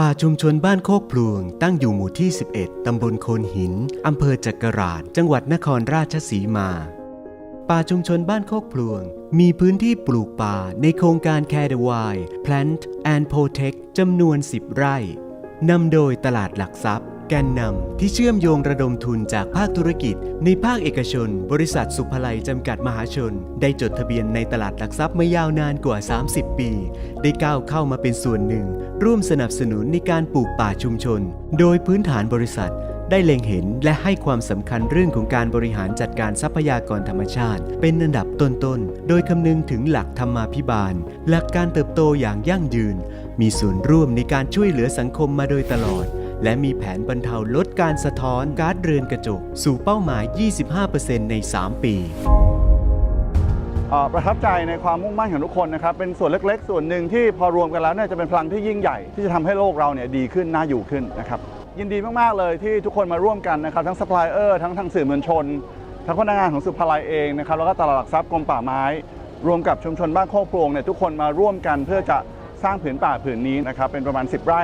ป่าชุมชนบ้านโคกพลวง ตั้งอยู่หมู่ที่ 11 ตำบลโคนหิน อำเภอจักราช จังหวัดนครราชสีมา ป่าชุมชนบ้านโคกพลวง มีพื้นที่ปลูกป่าในโครงการ Care the Wild Plant and Protect จำนวน 10 ไร่ นำโดยตลาดหลักทรัพย์ แกนนำที่เชื่อมโยงระดมทุนจากภาคธุรกิจ ในภาคเอกชน บริษัทสุภไลจำกัดมหาชน ได้จดทะเบียนในตลาดหลักทรัพย์มายาวนานกว่า 30 ปี ได้ก้าวเข้ามาเป็นส่วนหนึ่ง ร่วมสนับสนุนในการปลูกป่าชุมชน โดยพื้นฐานบริษัทได้เล็งเห็นและให้ความสำคัญเรื่องของการบริหารจัดการทรัพยากรธรรมชาติ เป็นอันดับต้นๆ โดยคำนึงถึงหลักธรรมาภิบาล หลักการเติบโตอย่างยั่งยืน มีส่วนร่วมในการช่วยเหลือสังคมมาโดยตลอด และมีแผนบรรเทาลดการสะท้อนก๊าซเรือนกระจก สู่เป้าหมาย 25%ใน 3 ปีเอ่อประทับใจในความมุ่งมั่นของทุกคนนะครับ เป็นส่วนเล็กๆ ส่วนหนึ่งที่พอรวมกันแล้วเนี่ยจะเป็นพลังที่ยิ่งใหญ่ ที่จะทำให้โลกเราเนี่ยดีขึ้นน่าอยู่ขึ้นนะครับ ยินดีมากๆเลยที่ทุกคนมาร่วมกันนะครับ ทั้งซัพพลายเออร์ทั้งทางสื่อมวลชน ทั้งพนักงานของสุภาลัยเองนะครับแล้วก็ตลาดหลักทรัพย์กรมป่าไม้ รวมกับชุมชนบ้านโคกพลวงเนี่ยทุกคนมาร่วมกันเพื่อจะสร้างผืนป่าผืนนี้นะครับเป็นประมาณ 10 ไร่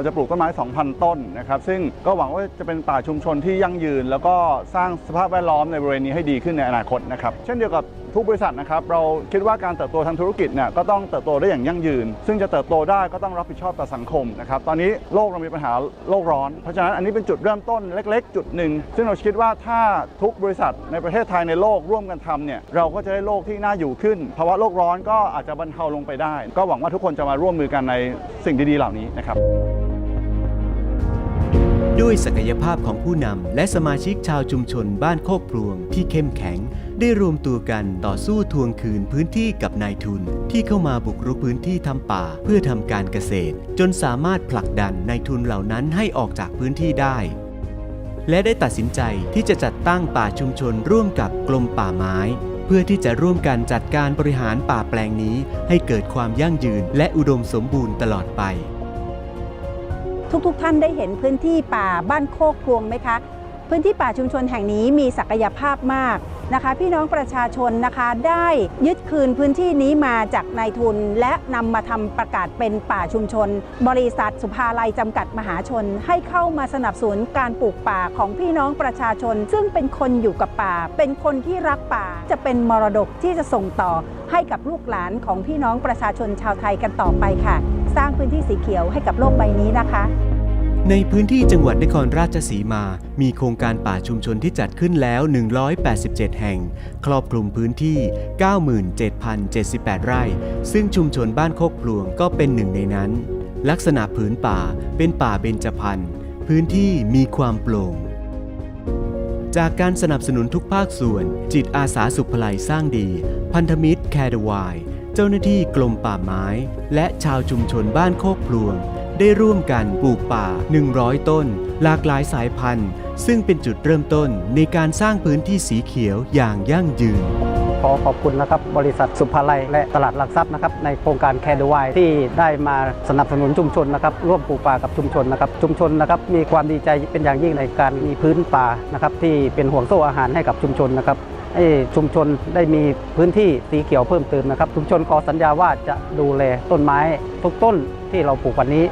เราจะปลูกต้นไม้ 2,000 ต้นนะครับซึ่งก็หวังว่าจะเป็นป่าชุมชนที่ยั่งยืน แล้วก็สร้างสภาพแวดล้อมในบริเวณนี้ให้ดีขึ้นในอนาคตนะครับเช่นเดียวกับทุกบริษัทนะครับเราคิดว่าการเติบโตทางธุรกิจเนี่ยก็ต้องเติบโตได้อย่างยั่งยืน ซึ่งจะเติบโตได้ก็ต้องรับผิดชอบต่อสังคมนะครับตอนนี้โลกเรามีปัญหาโลกร้อน เพราะฉะนั้นอันนี้เป็นจุดเริ่มต้นเล็ก ๆ จุดหนึ่งซึ่งเราคิดว่าถ้าทุกบริษัทในประเทศไทยในโลกร่วมกันทำเนี่ยเราก็จะได้โลกที่น่าอยู่ขึ้นภาวะโลกร้อนก็อาจจะบรรเทาลงไปได้ ก็หวังว่าทุกคนจะมาร่วมมือกันในสิ่งดีๆเหล่านี้นะครับ ด้วยศักยภาพของผู้นำและสมาชิกชาวชุมชนบ้านโคกพลวงที่เข้มแข็ง ได้รวมตัวกันต่อสู้ทวงคืนพื้นที่กับนายทุน ที่เข้ามาบุกรุกพื้นที่ทำป่าเพื่อทำการเกษตร จนสามารถผลักดันนายทุนเหล่านั้นให้ออกจากพื้นที่ได้ และได้ตัดสินใจที่จะจัดตั้งป่าชุมชนร่วมกับกรมป่าไม้ เพื่อที่จะร่วมกันจัดการบริหารป่าแปลงนี้ ให้เกิดความยั่งยืนและอุดมสมบูรณ์ตลอดไป ทุกๆทท่านได้เห็นพื้นที่ป่าบ้านโคกพลวงไหมคะ พื้นที่ป่าชุมชนแห่งนี้มีศักยภาพมากนะคะ พี่น้องประชาชนนะคะได้ยึดคืนพื้นที่นี้มาจากนายทุน และนำมาทำประกาศเป็นป่าชุมชน บริษัทสุภาลัยจำกัดมหาชน ให้เข้ามาสนับสนุนการปลูกป่าของพี่น้องประชาชน ซึ่งเป็นคนอยู่กับป่า เป็นคนที่รักป่าจะเป็นมรดกที่จะส่งต่อให้กับลูกหลานของพี่น้องประชาชนชาวไทยกันต่อไปค่ะ สร้างพื้นที่สีเขียวให้กับโลกใบนี้นะคะ ในพื้นที่จังหวัดนครราชสีมา มีโครงการป่าชุมชนที่จัดขึ้นแล้ว 187 แห่ง ครอบคลุมพื้นที่ 97,078 ไร่ ซึ่งชุมชนบ้านโคกพลวงก็เป็นหนึ่งในนั้น ลักษณะผืนป่าเป็นป่าเบญจพรรณพื้นที่มีความโปร่งจากการสนับสนุนทุกภาคส่วน จิตอาสาสุภไลสร้างดี พันธมิตรแคร์ดวาย จ้าหน้าที่กรมป่าไม้ และชาวชุมชนบ้านโคกพลวง ได้ร่วมกันปลูกป่า 100 ต้น หลากหลายสายพันธุ์ ซึ่งเป็นจุดเริ่มต้นในการสร้างพื้นที่สีเขียวอย่างยั่งยืนขอขอบคุณนะครับบริษัทสุภาลัยและตลาดหลักทรัพย์นะครับในโครงการแคร์ดวายที่ได้มาสนับสนุนชุมชนนะครับร่วมปลูกป่ากับชุมชนนะครับชุมชนนะครับมีความดีใจเป็นอย่างยิ่งในการมีพื้นป่านะครับที่เป็นห่วงโซ่อาหารให้กับชุมชนนะครับ ให้ชุมชนได้มีพื้นที่สีเขียวเพิ่มเติมนะครับ ชุมชนขอสัญญาว่าจะดูแลต้นไม้ทุกต้นที่เราปลูกวันนี้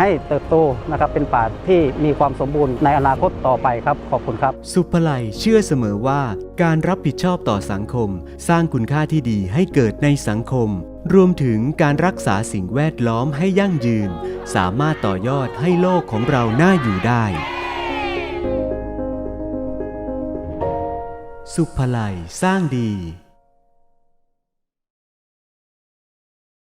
ให้เติบโตนะครับเป็นป่าที่มีความสมบูรณ์ในอนาคตต่อไปครับขอบคุณครับ สุภไลเชื่อเสมอว่า การรับผิดชอบต่อสังคม สร้างคุณค่าที่ดีให้เกิดในสังคม รวมถึงการรักษาสิ่งแวดล้อมให้ยั่งยืน สามารถต่อยอดให้โลกของเราน่าอยู่ได้ สุภไลสร้างดี